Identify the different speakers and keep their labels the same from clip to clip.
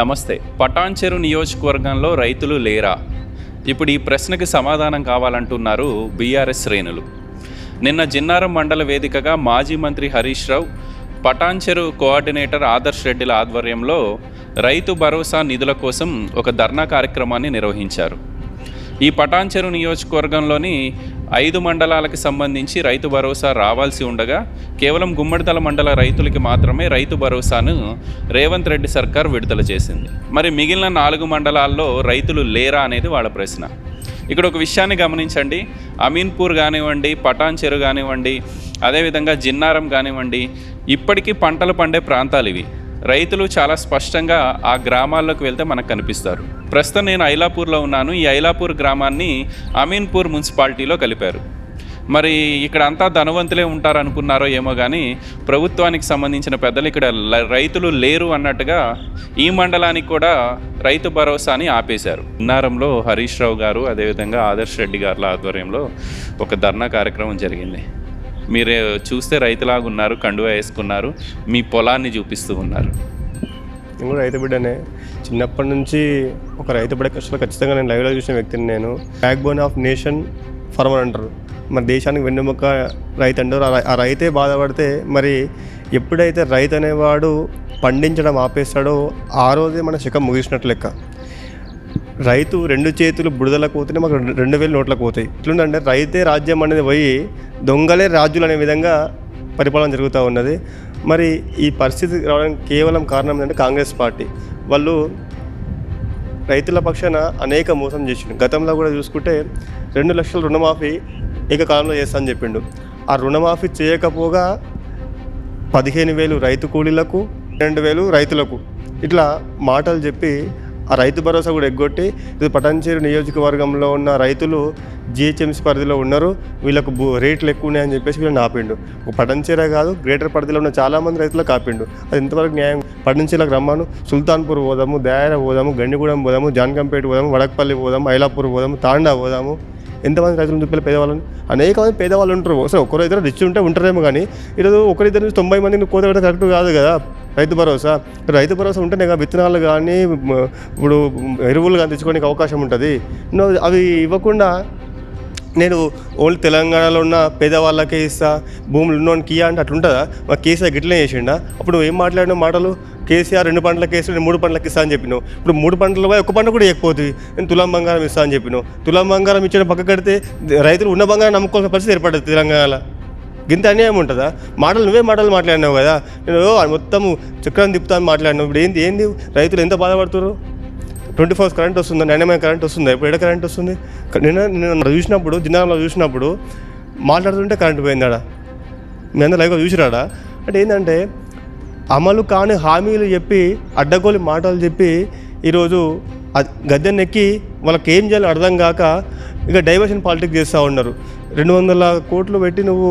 Speaker 1: నమస్తే. పటాన్చెరు నియోజకవర్గంలో రైతులు లేరా? ఇప్పుడు ఈ ప్రశ్నకి సమాధానం కావాలంటున్నారు బీఆర్ఎస్ శ్రేణులు. నిన్న జిన్నారం మండల వేదికగా మాజీ మంత్రి హరీష్ రావు పటాన్చెరు కోఆర్డినేటర్ ఆదర్శ్ రెడ్డిల ఆధ్వర్యంలో రైతు భరోసా నిధుల కోసం ఒక ధర్నా కార్యక్రమాన్ని నిర్వహించారు. ఈ పటాన్చెరు నియోజకవర్గంలోని ఐదు మండలాలకు సంబంధించి రైతు భరోసా రావాల్సి ఉండగా కేవలం గుమ్మడితల మండల రైతులకి మాత్రమే రైతు భరోసాను రేవంత్ రెడ్డి సర్కార్ విడుదల చేసింది. మరి మిగిలిన నాలుగు మండలాల్లో రైతులు లేరా అనేది వాళ్ళ ప్రశ్న. ఇక్కడ ఒక విషయాన్ని గమనించండి. అమీన్పూర్ కానివ్వండి పటాన్చెరు కానివ్వండి అదేవిధంగా జిన్నారం కానివ్వండి ఇప్పటికీ పంటలు పండే ప్రాంతాలు ఇవి. రైతులు చాలా స్పష్టంగా ఆ గ్రామాల్లోకి వెళ్తే మనకు కనిపిస్తారు. ప్రస్తుతం నేను ఐలాపూర్లో ఉన్నాను. ఈ ఐలాపూర్ గ్రామాన్ని అమీన్పూర్ మున్సిపాలిటీలో కలిపారు. మరి ఇక్కడ అంతా ధనవంతులే ఉంటారనుకున్నారో ఏమో కానీ ప్రభుత్వానికి సంబంధించిన పెద్దలు ఇక్కడ రైతులు లేరు అన్నట్టుగా ఈ మండలానికి కూడా రైతు భరోసాని ఆపేశారు. ఉన్నారంలో హరీష్ రావు గారు అదేవిధంగా ఆదర్శ్ రెడ్డి గారుల ఆధ్వర్యంలో ఒక ధర్నా కార్యక్రమం జరిగింది. మీరు చూస్తే రైతులాగా ఉన్నారు కండువా వేసుకున్నారు మీ పొలాన్ని చూపిస్తూ ఉన్నారు.
Speaker 2: నేను కూడా రైతు బిడ్డనే. చిన్నప్పటి నుంచి ఒక రైతు బిడ్డ కష్టాలు ఖచ్చితంగా నేను లైవ్లో చూసిన వ్యక్తిని నేను. Backbone of nation farmer అంటారు. మరి దేశానికి వెన్నెముక రైతు అంటారు. ఆ రైతే బాధపడితే మరి ఎప్పుడైతే రైతు అనేవాడు పండించడం ఆపేస్తాడో ఆ రోజే మన శకం ముగిసినట్టు లెక్క. రైతు రెండు చేతులు బుడదల పోతేనే మాకు రెండు- వేలు నోట్లకు పోతాయి ఎట్లుందంటే రైతే రాజ్యం అనేది పోయి దొంగలే రాజులు అనే విధంగా పరిపాలన జరుగుతూ ఉన్నది. మరి ఈ పరిస్థితి రావడానికి కేవలం కారణం ఏంటంటే కాంగ్రెస్ పార్టీ. వాళ్ళు రైతుల పక్షాన అనేక మోసం చేసిండు గతంలో కూడా చూసుకుంటే రెండు లక్షల రుణమాఫీ ఏకకాలంలో చేస్తా అని చెప్పిండు. ఆ రుణమాఫీ చేయకపోగా పదిహేను వేలు రైతు కూలీలకు రెండు వేలు రైతులకు ఇట్లా మాటలు చెప్పి ఆ రైతు భరోసా కూడా ఎగ్గొట్టి ఇది పటాన్చేరు నియోజకవర్గంలో ఉన్న రైతులు జిహెచ్ఎంసీ పరిధిలో ఉన్నారు. వీళ్ళకు భూ రేట్లు ఎక్కువ ఉన్నాయని చెప్పేసి వీళ్ళని ఆపిండు. ఒక పటంచేరే కాదు గ్రేటర్ పరిధిలో ఉన్న చాలామంది రైతులకు ఆపిండు. అది ఎంతవరకు న్యాయం. పటంచేలకు రమ్మాను సుల్తాన్పూర్ పోదాము దాయర పోదాము గండిగూడెం పోదాము జాన్కంపేట పోదాము వడకపల్లి పోదాము ఐలాపూర్ పోదాము తాండా పోదాము. ఎంతమంది రైతులను చూపించాలి పేదవాళ్ళని? అనేక మంది పేదవాళ్ళు ఉంటారు. అసలు ఒకరు ఇద్దరు రిచ్ ఉంటే ఉంటారేమో కానీ ఈరోజు ఒకరిద్దరు నుంచి తొంభై మందిని కోత కరెక్ట్ కాదు కదా. రైతు భరోసా? రైతు భరోసా ఉంటేనే కదా విత్తనాలు కానీ ఇప్పుడు ఎరువులు కానీ తెచ్చుకోవడానికి అవకాశం ఉంటుంది. అవి ఇవ్వకుండా నేను ఓన్లీ తెలంగాణలో ఉన్న పేదవాళ్ళకే ఇస్తా భూములు ఉన్నోనికి ఇయ్య అంటే అట్లుంటుందా? మా కేసీఆర్ గిట్లనే చేసిండా? అప్పుడు నువ్వు ఏం మాట్లాడిన మాటలు? కేసీఆర్ రెండు పంటలకు వేసి నేను మూడు పంటలకు ఇస్తా అని చెప్పినావు. ఇప్పుడు మూడు పంటలు పోయి ఒక పంట కూడా ఇవ్వకపోతుంది నేను తులం బంగారం ఇస్తా అని చెప్పినావు. తులం బంగారం ఇచ్చిన పక్క కడితే రైతులు ఉన్న బంగారం నమ్ముకోవాల్సిన పరిస్థితి ఏర్పడుతుంది తెలంగాణలో. గింత అన్యాయం ఉంటుందా? మాటలు నువ్వే మాటలు మాట్లాడినావు కదా. నేను మొత్తం చక్రం తిప్పుతాను మాట్లాడినావు. ఇప్పుడు ఏంది ఏంది? రైతులు ఎంత బాధపడుతున్నారు ట్వంటీ ఫోర్స్ కరెంట్ వస్తుందా నాణ్యమైన కరెంట్ వస్తుందా ఇప్పుడు ఎక్కడ కరెంట్ వస్తుంది? నేను నేను చూసినప్పుడు జిన్నారంలో చూసినప్పుడు మాట్లాడుతుంటే కరెంట్ పోయింది ఆడ మీ అందరూ లైవ్గా చూసిరాడా? అంటే ఏంటంటే అమలు కాని హామీలు చెప్పి అడ్డగోలి మాటలు చెప్పి ఈరోజు గద్దెనెక్కి వాళ్ళకి ఏం చేయాలో అర్థం కాక ఇక డైవర్షన్ పాలిటిక్స్ చేస్తూ ఉన్నారు. రెండు వందల కోట్లు పెట్టి నువ్వు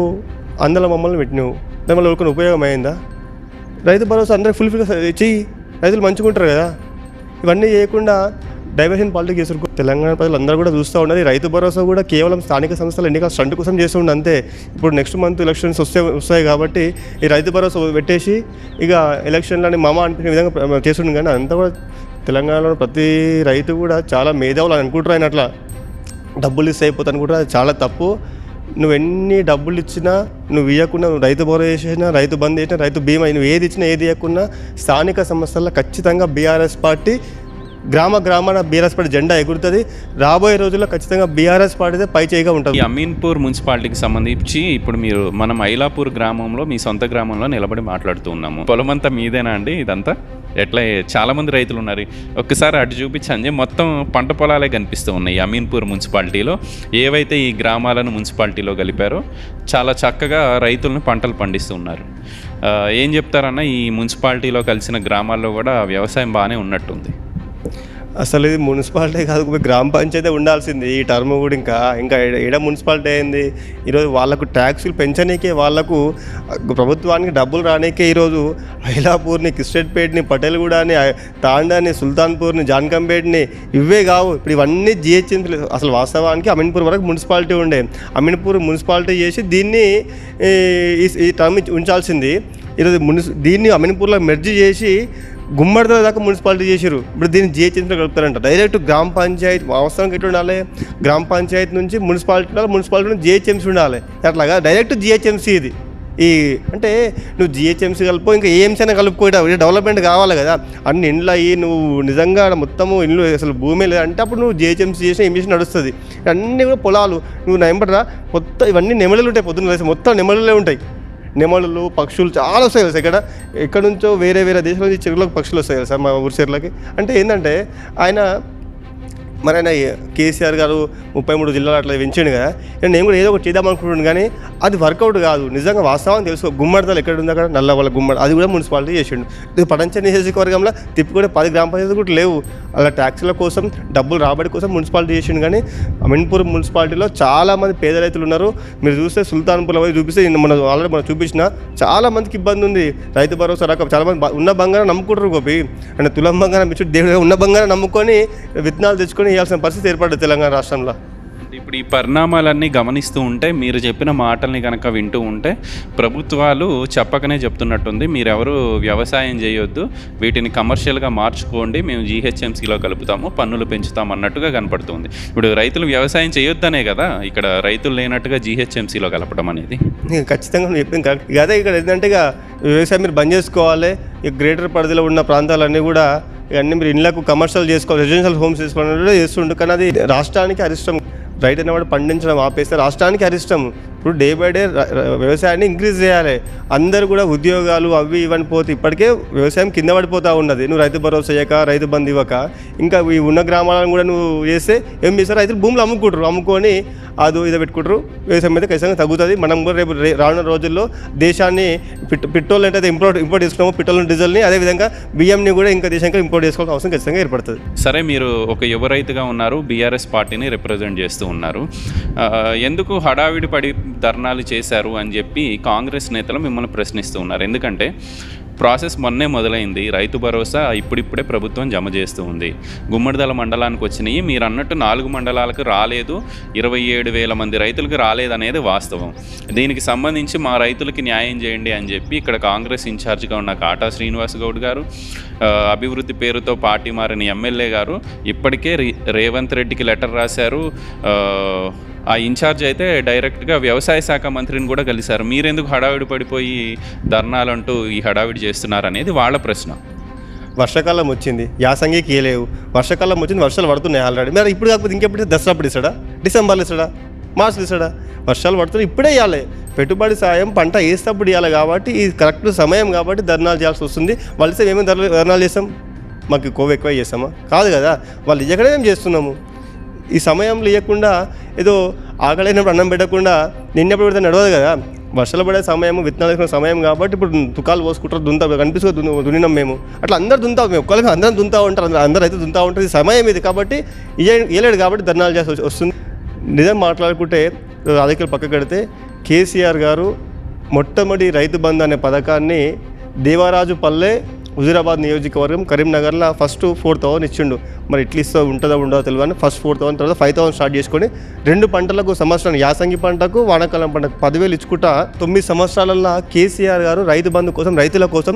Speaker 2: అందులో మమ్మల్ని పెట్టినావు. దానివల్ల ఎవరికైనా ఉపయోగం అయిందా రైతు భరోసా అందరికి ఫుల్ఫిల్ చెయ్యి. రైతులు మంచిగా ఉంటారు కదా. ఇవన్నీ చేయకుండా డైవర్షన్ పాలిటిక్స్ చేస్తారు తెలంగాణ ప్రజలు అందరూ కూడా చూస్తూ ఉన్నారు రైతు భరోసా కూడా కేవలం స్థానిక సంస్థల ఎన్నికల స్టంట్ కోసం చేస్తుండే అంతే. ఇప్పుడు నెక్స్ట్ మంత్ ఎలక్షన్స్ వస్తే వస్తాయి కాబట్టి ఈ రైతు భరోసా పెట్టేసి ఇక ఎలక్షన్లని మమ అనిపించిన విధంగా చేస్తుండే కానీ అంతా కూడా తెలంగాణలో ప్రతి రైతు కూడా చాలా మేధావులు అనుకుంటారు ఆయన అట్లా. డబ్బులు ఇస్తే అయిపోతాను కూడా అది చాలా తప్పు. నువ్వు ఎన్ని డబ్బులు ఇచ్చినా నువ్వు ఇవ్వకుండా నువ్వు రైతు భరోసా చేసినా రైతు బంద్ చేసినా రైతు బీమా నువ్వు ఏది ఇచ్చినా ఏది ఇవ్వకుండా స్థానిక సంస్థల్లో ఖచ్చితంగా బీఆర్ఎస్ పార్టీ గ్రామ గ్రామాన బీఆర్ఎస్ పార్టీ జెండా ఎగురుతుంది. రాబోయే రోజుల్లో ఖచ్చితంగా బీఆర్ఎస్ పార్టీదే పై చేయిగా
Speaker 1: ఈ
Speaker 2: ఉంటుంది
Speaker 1: అమీన్పూర్ మున్సిపాలిటీకి సంబంధించి ఇప్పుడు మీరు మనం ఐలాపూర్ గ్రామంలో మీ సొంత గ్రామంలో నిలబడి మాట్లాడుతూ ఉన్నాము. పొలం అంతా మీదేనా అండి ఇదంతా? ఎట్లా చాలామంది రైతులు ఉన్నారు. ఒక్కసారి అటు చూపించండి. మొత్తం పంట పొలాలే కనిపిస్తూ ఉన్నాయి ఈ అమీన్పూర్ మున్సిపాలిటీలో. ఏవైతే ఈ గ్రామాలను మున్సిపాలిటీలో కలిపారో చాలా చక్కగా రైతులను పంటలు పండిస్తూ ఉన్నారు. ఏం చెప్తారన్న ఈ మున్సిపాలిటీలో కలిసిన గ్రామాల్లో కూడా వ్యవసాయం బాగానే ఉన్నట్టుంది.
Speaker 2: అసలు ఇది మున్సిపాలిటీ కాదు గ్రామ పంచాయతీ ఉండాల్సింది. ఈ టర్మ్ కూడా ఇంకా ఇంకా ఎడ మున్సిపాలిటీ అయింది? ఈరోజు వాళ్ళకు ట్యాక్సులు పెంచనీకే వాళ్ళకు ప్రభుత్వానికి డబ్బులు రానీకే ఈరోజు ఐలాపూర్ని కిస్టెట్పేట్ని పటేల్గూడని తాండాని సుల్తాన్పూర్ని జాన్కంపేట్ని ఇవే కావు. ఇప్పుడు ఇవన్నీ జిహెచ్ఎంసీ అసలు వాస్తవానికి అమీన్పూర్ వరకు మున్సిపాలిటీ ఉండే. అమీన్పూర్ మున్సిపాలిటీ చేసి దీన్ని ఈ- ఈ- ఈ టర్మ్ ఉంచాల్సింది. ఈరోజు మున్సి దీన్ని అమీన్పూర్లో మెర్జ్ చేసి గుమ్మడితో దాకా మున్సిపాలిటీ చేసారు ఇప్పుడు దీన్ని జిహెచ్ఎంసీలో కలుపుతారంట. డైరెక్ట్ గ్రామ పంచాయతీ అవసరం ఎట్లా ఉండాలి? గ్రామ పంచాయతీ నుంచి మున్సిపాలిటీ ఉండాలి మున్సిపాలిటీ నుంచి జిహెచ్ఎంసీ ఉండాలి. అట్లాగా డైరెక్ట్ జిహెచ్ఎంసీ ఇది. ఈ అంటే నువ్వు జిహెచ్ఎంసీ కలుపు ఇంకా ఏఎంసీ అయినా కలుపుకోవడం డెవలప్మెంట్ కావాలి కదా. అన్ని ఇండ్లు అయ్యి నువ్వు నిజంగా మొత్తము ఇండ్లు అసలు భూమి లేదు. అంటే అప్పుడు నువ్వు జిహెచ్ఎంసీ చేసిన ఏం చేసిన నడుస్తుంది. అన్నీ కూడా పొలాలు నువ్వు నెంబడరా మొత్తం ఇవన్నీ నెమలులు ఉంటాయి పొద్దున్న మొత్తం నెమలులే ఉంటాయి. నెమళ్ళు పక్షులు చాలా వస్తాయి కదా ఇక్కడ ఎక్కడి? నుంచో వేరే వేరే దేశాల నుంచి చెరువులకు పక్షులు వస్తాయి కదా సార్ మా ఊరి చెరువులకి? అంటే ఏంటంటే ఆయన మరి ఆయన కేసీఆర్ గారు ముప్పై మూడు జిల్లాలు అట్లా పెంచాడు కదా. నేను కూడా ఏదో ఒకటి చేద్దాం అనుకుంటున్నాను కానీ అది వర్కౌట్ కాదు. నిజంగా వాస్తవం తెలుసు. గుమ్మడిదలు ఎక్కడ ఉంది అక్కడ నల్ల వాళ్ళ గుమ్మడి అది కూడా మున్సిపాలిటీ చేసిండు. ఇది పడంచ నియోజకవర్గంలో తిప్పుకునే పది గ్రామ పంచాయతీ కూడా లేవు. అలా ట్యాక్సీల కోసం డబ్బులు రాబడి కోసం మున్సిపాలిటీ చేసిండు కానీ అమీన్పూర్ మున్సిపాలిటీలో చాలామంది పేద రైతులు ఉన్నారు. మీరు చూస్తే సుల్తాన్పూర్లో పోయి చూపిస్తే నిన్న మనం ఆల్రెడీ మనం చూపించిన చాలా మందికి ఇబ్బంది ఉంది. రైతు భరోసా రకం చాలా మంది ఉన్న బంగారం నమ్ముకుంటారు గోపి. అంటే తులం బంగారం ఇచ్చి దేవుడు ఉన్న బంగారం నమ్ముకొని విత్తనాలు తెచ్చుకొని ఇవ్వాల్సిన పరిస్థితి ఏర్పడ్డది తెలంగాణ రాష్ట్రంలో.
Speaker 1: ఇప్పుడు ఈ పరిణామాలన్నీ గమనిస్తూ ఉంటే మీరు చెప్పిన మాటల్ని కనుక వింటూ ఉంటే ప్రభుత్వాలు చెప్పకనే చెప్తున్నట్టుంది. మీరెవరు వ్యవసాయం చేయొద్దు. వీటిని కమర్షియల్గా మార్చుకోండి. మేము జీహెచ్ఎంసీలో కలుపుతాము పన్నులు పెంచుతాం అన్నట్టుగా కనపడుతుంది. ఇప్పుడు రైతులు వ్యవసాయం చేయొద్దనే కదా ఇక్కడ రైతులు లేనట్టుగా జీహెచ్ఎంసీలో కలపడం అనేది?
Speaker 2: ఖచ్చితంగా చెప్పింది కరెక్ట్. అదే ఇక్కడ ఏంటంటే ఇక వ్యవసాయం మీరు బంద్ చేసుకోవాలి. గ్రేటర్ పరిధిలో ఉన్న ప్రాంతాలన్నీ కూడా ఇవన్నీ మీరు ఇళ్ళకు కమర్షియల్ చేసుకోవాలి రెసిడెన్షియల్ హోమ్స్ చేసుకోవాలని కూడా చేస్తుండే. కానీ అది రాష్ట్రానికి అరిష్టం. రైతు అనేవాడు పండించడం ఆపేస్తే రాష్ట్రానికి అరిష్టం. ఇప్పుడు డే బై డే వ్యవసాయాన్ని ఇంక్రీజ్ చేయాలి. అందరూ కూడా ఉద్యోగాలు అవి ఇవన్నీ పోతే ఇప్పటికే వ్యవసాయం కింద పడిపోతూ ఉన్నది. నువ్వు రైతు భరోసా ఇవ్వక రైతు బంధు ఇవ్వక. ఇంకా ఈ ఉన్న గ్రామాలను కూడా నువ్వు చేస్తే ఏం చేస్తారు? రైతులు భూములు అమ్ముకుంటారు. అమ్ముకొని అది ఇది పెట్టుకుంటారు. వ్యవసాయం మీద ఖచ్చితంగా తగ్గుతుంది. మనం కూడా రేపు రానున్న రోజుల్లో దేశాన్ని పిట్ పెట్రోల్ అంటే ఇంపోర్ట్ ఇంపోర్ట్ చేసుకున్నాము. పెట్రోల్ డీజిల్ని అదేవిధంగా బియ్యంని కూడా ఇంకా దేశానికి ఇంపోర్ట్ చేసుకోవాల్సిన అవసరం ఖచ్చితంగా ఏర్పడుతుంది.
Speaker 1: సరే మీరు ఒక యువ రైతుగా ఉన్నారు. బీఆర్ఎస్ పార్టీని రిప్రజెంట్ చేస్తూ ఉన్నారు. ఎందుకు హడావిడి పడి ధర్నాలు చేశారు అని చెప్పి కాంగ్రెస్ నేతలు మిమ్మల్ని ప్రశ్నిస్తూ ఉన్నారు. ఎందుకంటే ప్రాసెస్ మొన్నే మొదలైంది. రైతు భరోసా ఇప్పుడిప్పుడే ప్రభుత్వం జమ చేస్తూ ఉంది. గుమ్మడిదల మండలానికి వచ్చినాయి. మీరు అన్నట్టు నాలుగు మండలాలకు రాలేదు. ఇరవై ఏడు వేల మంది రైతులకు రాలేదనేది వాస్తవం. దీనికి సంబంధించి మా రైతులకి న్యాయం చేయండి అని చెప్పి ఇక్కడ కాంగ్రెస్ ఇన్ఛార్జ్గా ఉన్న కాటా శ్రీనివాస్ గౌడ్ గారు అభివృద్ధి పేరుతో పార్టీ మారిన ఎమ్మెల్యే గారు ఇప్పటికే రేవంత్ రెడ్డికి లెటర్ రాశారు. ఆ, ఇన్ఛార్జ్ అయితే డైరెక్ట్గా వ్యవసాయ శాఖ మంత్రిని కూడా కలిశారు. మీరెందుకు హడావిడి పడిపోయి ధర్నాలంటూ ఈ హడావిడి చేస్తున్నారు అనేది వాళ్ళ ప్రశ్న.
Speaker 2: వర్షాకాలం వచ్చింది. యాసంగికి ఏలేవు వర్షాకాలం వచ్చింది వర్షాలు పడుతున్నాయి ఆల్రెడీ. మరి ఇప్పుడు కాకపోతే ఇంకెప్పుడు దసరా అప్పుడు ఇస్తాడా? డిసెంబర్లో ఇస్తాడా? మార్చిలో ఇస్తాడా? వర్షాలు పడుతున్నాయి ఇప్పుడే ఇవ్వాలి పెట్టుబడి సాయం పంట వేసేటప్పుడు ఇవ్వాలి కాబట్టి ఇది కరెక్ట్ సమయం కాబట్టి ధర్నాలు చేయాల్సి వస్తుంది. వాళ్ళు ఇస్తే ఏమేమి ధర్నాలు చేస్తాం? మాకు కోవ ఎక్కువ చేస్తామా? కాదు కదా. వాళ్ళు ఇవ్వకనే మేము చేస్తున్నాము. ఈ సమయంలో ఇవ్వకుండా ఏదో ఆకలైనప్పుడు అన్నం పెట్టకుండా నిన్నప్పుడు పెడితే నడవదు కదా. వర్షాలు పడే సమయం విత్తనాలు వేసుకునే సమయం కాబట్టి ఇప్పుడు తుకాలు పోసుకుంటారు దుంతా కనిపిస్తుంది దున్ దున్నినాం మేము. అట్లా అందరు దుంతా మేము. ఒక్కరికి అందరం దుంతా ఉంటారు అందరూ అందరూ అయితే దుంతా ఉంటారు. సమయం ఇది కాబట్టి ఇయ్య- ఇయ్యలేడు కాబట్టి ధర్నాలు చేసి వస్తుంది. నిజం మాట్లాడుకుంటే రాజకీయాలు పక్క కడితే కేసీఆర్ గారు మొట్టమొదటి రైతు బంధు అనే పథకాన్ని దేవరాజు పల్లె హుజీరాబాద్ నియోజకవర్గం కరీంనగర్లో ఫస్ట్ ఫోర్ థౌసండ్ ఇచ్చిండు. మరి ఇట్లా ఇస్తా ఉంటుందో ఉండదో తెలియదు. అని ఫస్ట్ ఫోర్ థౌసండ్ తర్వాత ఫైవ్ థౌసండ్ స్టార్ట్ చేసుకొని రెండు పంటలకు సంవత్సరం యాసంగి పంటకు వానాకాలం పంటకు పదివేలు ఇచ్చుకుంటా తొమ్మిది సంవత్సరాలలో కేసీఆర్ గారు రైతు బంధు కోసం రైతుల కోసం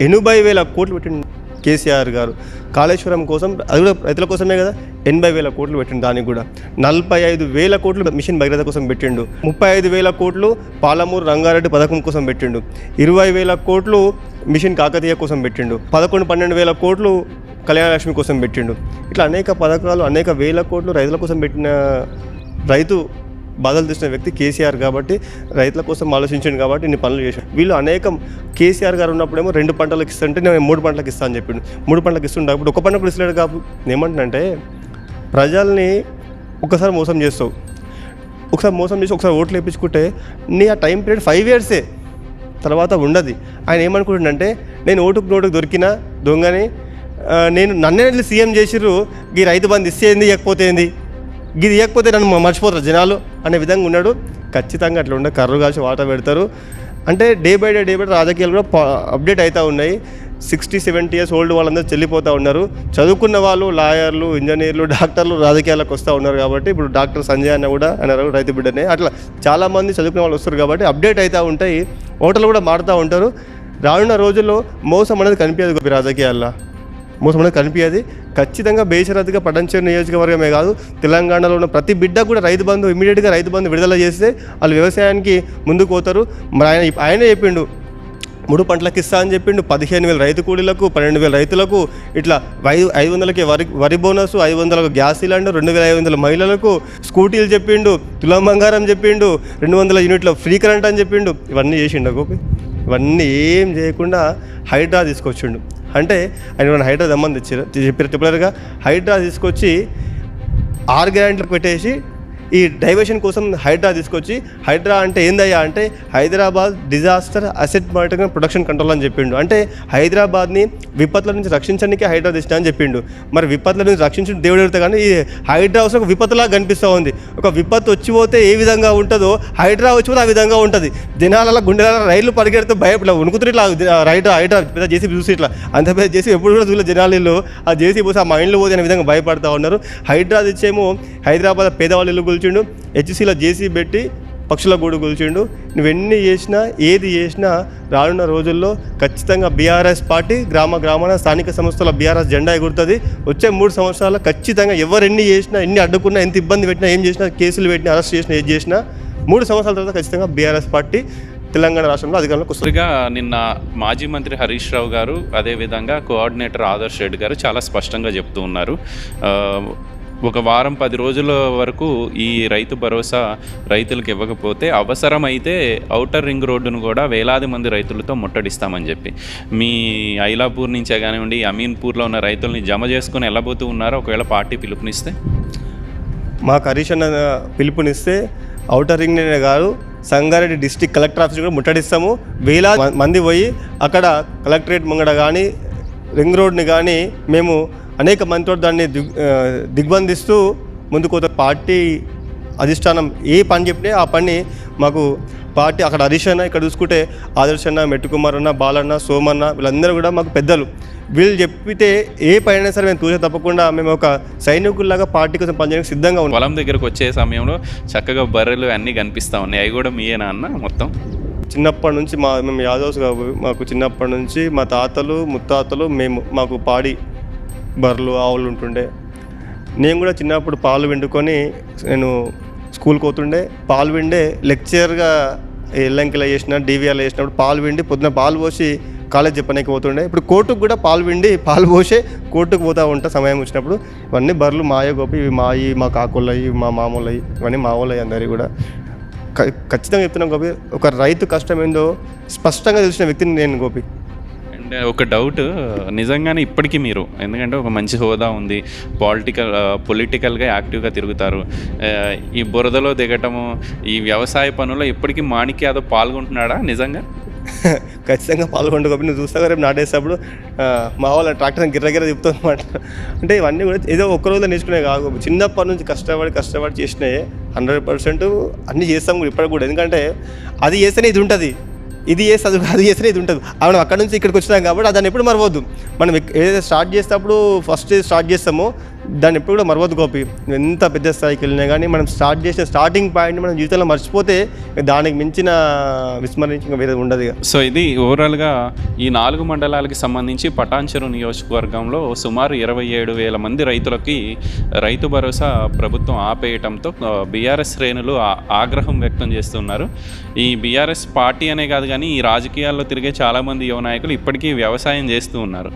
Speaker 2: ఎనభై వేల కోట్లు పెట్టిండు కేసీఆర్ గారు. కాళేశ్వరం కోసం అది కూడా రైతుల కోసమే కదా ఎనభై వేల కోట్లు పెట్టిండు దానికి కూడా. నలభై ఐదు వేల కోట్లు మిషన్ భగీరథ కోసం పెట్టిండు. ముప్పై ఐదు వేల కోట్లు పాలమూరు రంగారెడ్డి పథకం కోసం పెట్టిండు. ఇరవై వేల కోట్లు మిషన్ కాకతీయ కోసం పెట్టిండు. పదకొండు పన్నెండు వేల కోట్లు కళ్యాణలక్ష్మి కోసం పెట్టిండు. ఇట్లా అనేక పథకాలు అనేక వేల కోట్లు రైతుల కోసం పెట్టిన రైతు బాధలు తీసిన వ్యక్తి కేసీఆర్ కాబట్టి రైతుల కోసం ఆలోచించిండు కాబట్టి ఇన్ని పనులు చేశాను వీళ్ళు అనేకం కేసీఆర్ గారు ఉన్నప్పుడేమో రెండు పంటలకు ఇస్తుంటే నేను మూడు పంటలకు ఇస్తాను అని చెప్పిండు. మూడు పంటలకు ఇస్తుండే అప్పుడు ఒక పంట కూడా ఇస్తలేడు కాబట్టి నేను ప్రజల్ని ఒకసారి మోసం చేస్తావు. ఒకసారి మోసం చేసి ఒకసారి ఓట్లు వేయించుకుంటే నీ ఆ టైం పీరియడ్ ఫైవ్ ఇయర్సే. తర్వాత ఉండదు. ఆయన ఏమనుకుంటుండంటే నేను ఓటుకు నోటుకు దొరికిన దొంగని నేను నన్నే సీఎం చేసిర్రు ఈ రైతు బంధు ఇస్తే ఏంది ఇవ్వకపోతే ఏంది? ఇది ఇవ్వకపోతే నన్ను మర్చిపోతారు జనాలు అనే విధంగా ఉన్నాడు. ఖచ్చితంగా అట్లా ఉండే కర్రు కాల్చి వాట పెడతారు. అంటే day by day day by day రాజకీయాలు కూడా అప్డేట్ అవుతూ ఉన్నాయి. సిక్స్టీ సెవెంటీ ఇయర్స్ ఓల్డ్ వాళ్ళందరూ చెల్లిపోతూ ఉన్నారు. చదువుకున్న వాళ్ళు లాయర్లు ఇంజనీర్లు డాక్టర్లు రాజకీయాలకు వస్తూ ఉన్నారు కాబట్టి ఇప్పుడు డాక్టర్ సంజయ్ అన్న కూడా అన్నారు రైతు బిడ్డనే. అట్లా చాలామంది చదువుకునే వాళ్ళు వస్తారు కాబట్టి అప్డేట్ అవుతూ ఉంటాయి. ఓటర్లు కూడా మారుతూ ఉంటారు. రానున్న రోజుల్లో మోసం అనేది కనిపించదు గోపి రాజకీయాల్లో. మోసం అనేది కనిపించదు. ఖచ్చితంగా బేషరతుగా పడంచేరు నియోజకవర్గమే కాదు తెలంగాణలో ఉన్న ప్రతి బిడ్డ కూడా రైతు బంధు ఇమీడియట్గా రైతు బంధు విడుదల చేస్తే వాళ్ళు వ్యవసాయానికి ముందుకు పోతారు. మరి ఆయన ఆయనే చెప్పిండు మూడు పంటలకు ఇస్తా అని చెప్పిండు. పదిహేను వేల రైతు కూలీలకు పన్నెండు వేల రైతులకు ఇట్లా ఐదు ఐదు వందలకి వరి వరి బోనస్ ఐదు వందలకు గ్యాస్ సిలిండర్ రెండు వేల ఐదు వందల మహిళలకు స్కూటీలు చెప్పిండు తులం బంగారం చెప్పిండు రెండు వందల యూనిట్ల ఫ్రీ కరెంట్ అని చెప్పిండు. ఇవన్నీ చేసిండు గోపి? ఇవన్నీ ఏం చేయకుండా హైడ్రా తీసుకొచ్చిండు. అంటే ఆయన ఏమైనా హైడ్రా దమ్మని తెచ్చారు చెప్పారు? చెప్పలేరుగా. హైడ్రా తీసుకొచ్చి ఆరు గ్యారెంట్లకు పెట్టేసి ఈ డైవర్షన్ కోసం హైడ్రా తీసుకొచ్చి హైడ్రా అంటే ఏందయ్యా అంటే Hyderabad disaster asset monitoring production control అని చెప్పిండు. అంటే హైదరాబాద్ని విపత్తుల నుంచి రక్షించడానికి హైడ్రా తెచ్చిన అని చెప్పిండు. మరి విపత్తుల నుంచి రక్షించిన దేవుడు ఎడుతా కానీ ఈ హైడ్రా ఒక విపత్తులా కనిపిస్తూ ఉంది. ఒక విపత్తు వచ్చిపోతే ఏ విధంగా ఉంటుందో హైడ్రా వచ్చిపోతే ఆ విధంగా ఉంటుంది. దినాలలో గుండెల రైళ్ళు పరిగెడితే భయపడ ఉణుకుతురు ఇట్లా హైడ్రా హైడ్రా పెద్ద జేసీబీ చూసి ఇట్లా అంత పెద్ద జేసీ ఎప్పుడు కూడా చూడలేదు జనాలు ఆ జేసీ పోసి ఆ మైండ్లో పోతే అనే విధంగా భయపడతా ఉన్నారు. హైడ్రా తెచ్చేమో హైదరాబాద్ పేదవాళ్ళు ఇల్లు కూల్చిండు హెచ్సిలో జేసీ పెట్టి పక్షుల గూడు కూల్చిండు. నువ్వెన్ని చేసినా ఏది చేసినా రానున్న రోజుల్లో ఖచ్చితంగా బీఆర్ఎస్ పార్టీ గ్రామ గ్రామాన స్థానిక సంస్థల బీఆర్ఎస్ జెండా ఎగురుతుంది. వచ్చే మూడు సంవత్సరాల్లో ఖచ్చితంగా ఎవరెన్ని చేసినా ఎన్ని అడ్డుకున్నా ఎంత ఇబ్బంది పెట్టినా ఏం చేసినా కేసులు పెట్టినా అరెస్ట్ చేసినా ఏది చేసినా మూడు సంవత్సరాల తర్వాత ఖచ్చితంగా బీఆర్ఎస్ పార్టీ తెలంగాణ రాష్ట్రంలో అధికారంలోకి
Speaker 1: కొద్దిగా నిన్న మాజీ మంత్రి హరీష్ రావు గారు అదేవిధంగా కోఆర్డినేటర్ ఆదర్శ్ రెడ్డి గారు చాలా స్పష్టంగా చెప్తూ ఉన్నారు. ఒక వారం పది రోజుల వరకు ఈ రైతు భరోసా రైతులకు ఇవ్వకపోతే అవసరమైతే ఔటర్ రింగ్ రోడ్డును కూడా వేలాది మంది రైతులతో ముట్టడిస్తామని చెప్పి. మీ ఐలాపూర్ నుంచే కానివ్వండి అమీన్పూర్లో ఉన్న రైతుల్ని జమ చేసుకుని వెళ్ళబోతూ ఉన్నారో? ఒకవేళ పార్టీ పిలుపునిస్తే?
Speaker 2: మాకు కరీషన్ పిలుపునిస్తే ఔటర్ రింగ్ కాదు సంగారెడ్డి డిస్టిక్ కలెక్టర్ ఆఫీస్ కూడా ముట్టడిస్తాము. వేలాది మంది పోయి అక్కడ కలెక్టరేట్ ముంగడ కానీ రింగ్ రోడ్ని కానీ మేము అనేక మందితో దాన్ని దిగ్ దిగ్బంధిస్తూ ముందుకు పార్టీ అధిష్టానం ఏ పని చెప్పినా ఆ పని మాకు పార్టీ అక్కడ హరీష్ అన్న ఇక్కడ చూసుకుంటే ఆదర్శ్ అన్న మెట్టుకుమార్ అన్న బాలన్న సోమన్న వీళ్ళందరూ కూడా మాకు పెద్దలు. వీళ్ళు చెప్పితే ఏ పని అయినా సరే మేము తూచే తప్పకుండా మేము ఒక సైనికుల్లాగా పార్టీ కోసం పనిచేయడానికి సిద్ధంగా ఉన్నాం.
Speaker 1: పొలం దగ్గరకు వచ్చే సమయంలో చక్కగా బర్రెలు అన్నీ కనిపిస్తూ ఉన్నాయి. అవి కూడా మీయేనా అన్న మొత్తం?
Speaker 2: చిన్నప్పటి నుంచి మా మేము యాదవ్స్ మాకు చిన్నప్పటి నుంచి మా తాతలు ముత్తాతలు మేము మాకు పాడి బర్రెలు ఆవులు ఉంటుండే. నేను కూడా చిన్నప్పుడు పాలు వండుకొని నేను స్కూల్కి పోతుండే. పాలు పిండే లెక్చర్గా ఎల్లంకిలా చేసిన డీవీఆర్లో చేసినప్పుడు పాలు పిండి పొద్దున పాలు పోసి కాలేజ్ చెప్పడానికి పోతుండే. ఇప్పుడు కోర్టుకు కూడా పాలు పిండి పాలు పోసే కోర్టుకు పోతా ఉంటా సమయం వచ్చినప్పుడు. ఇవన్నీ బర్రెలు మాయ గోపి ఇవి మాయి మా కాకులవి మా మామూలవి ఇవన్నీ మా అందరి కూడా. ఖచ్చితంగా చెప్తున్నాం గోపి ఒక రైతు కష్టం ఏందో స్పష్టంగా తెలిసిన వ్యక్తిని నేను గోపి.
Speaker 1: అండ్ ఒక డౌట్ నిజంగానే ఇప్పటికీ మీరు ఎందుకంటే ఒక మంచి హోదా ఉంది పాలిటికల్ పొలిటికల్గా యాక్టివ్గా తిరుగుతారు. ఈ బురదలో దిగటము ఈ వ్యవసాయ పనుల్లో ఇప్పటికీ మాణిక్ యాదవ్ పాల్గొంటున్నాడా నిజంగా?
Speaker 2: ఖచ్చితంగా పాల్గొండు నువ్వు చూస్తావు రేపు నాటేసేటప్పుడు మా వాళ్ళ ట్రాక్టర్ గిర్రగిర్ర గిర్ర తిప్పుతాం అనమాట అంటే ఇవన్నీ కూడా ఏదో ఒక్క రోజులో నేర్చుకునే కాదు. చిన్నప్పటి నుంచి కష్టపడి కష్టపడి చేసినాయి హండ్రెడ్ పర్సెంట్ అన్నీ చేస్తాం కూడా ఇప్పటికి కూడా. ఎందుకంటే అది చేస్తేనే ఇది ఉంటుంది. ఇది చేస్తే అది అది చేస్తేనే ఇది ఉంటుంది. మనం అక్కడ నుంచి ఇక్కడికి వచ్చినాం కాబట్టి దాన్ని ఎప్పుడు మరవద్దు. మనం ఏదైతే స్టార్ట్ చేసేటప్పుడు ఫస్ట్ స్టార్ట్ చేస్తామో దాన్ని ఎప్పుడు కూడా మరవద్దు గోపి. ఎంత పెద్ద స్థాయికి వెళ్ళినా కానీ మనం స్టార్ట్ చేసిన స్టార్టింగ్ పాయింట్ మనం జీవితంలో మర్చిపోతే దానికి మించిన విస్మరించి ఇంకా ఉండదు
Speaker 1: సో ఇది ఓవరాల్గా ఈ నాలుగు మండలాలకి సంబంధించి పటాన్చెరు నియోజకవర్గంలో సుమారు ఇరవై ఏడు వేల మంది రైతులకి రైతు భరోసా ప్రభుత్వం ఆపేయటంతో బీఆర్ఎస్ శ్రేణులు ఆగ్రహం వ్యక్తం చేస్తున్నారు. ఈ బీఆర్ఎస్ పార్టీ అనే కాదు కానీ ఈ రాజకీయాల్లో తిరిగే చాలామంది యువ నాయకులు ఇప్పటికీ వ్యవసాయం చేస్తూ ఉన్నారు.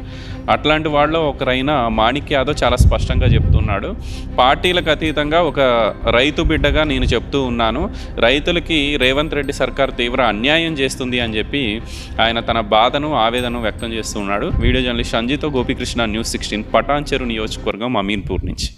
Speaker 1: అట్లాంటి వాళ్ళలో ఒకరైన మాణిక్ యాదవ్ చాలా స్పష్టంగా చెప్తున్నాడు. పార్టీలకు అతీతంగా ఒక రైతు బిడ్డగా నేను చెప్తూ ఉన్నాను. రైతులకి రేవంత్ రెడ్డి సర్కార్ తీవ్ర అన్యాయం చేస్తుంది అని చెప్పి ఆయన తన బాధను ఆవేదనను వ్యక్తం చేస్తున్నాడు వీడియో జర్నలిస్ట్ సంజీతో గోపికృష్ణ న్యూస్ సిక్స్టీన్ పటాన్చెరు నియోజకవర్గం అమీన్పూర్ నుంచి.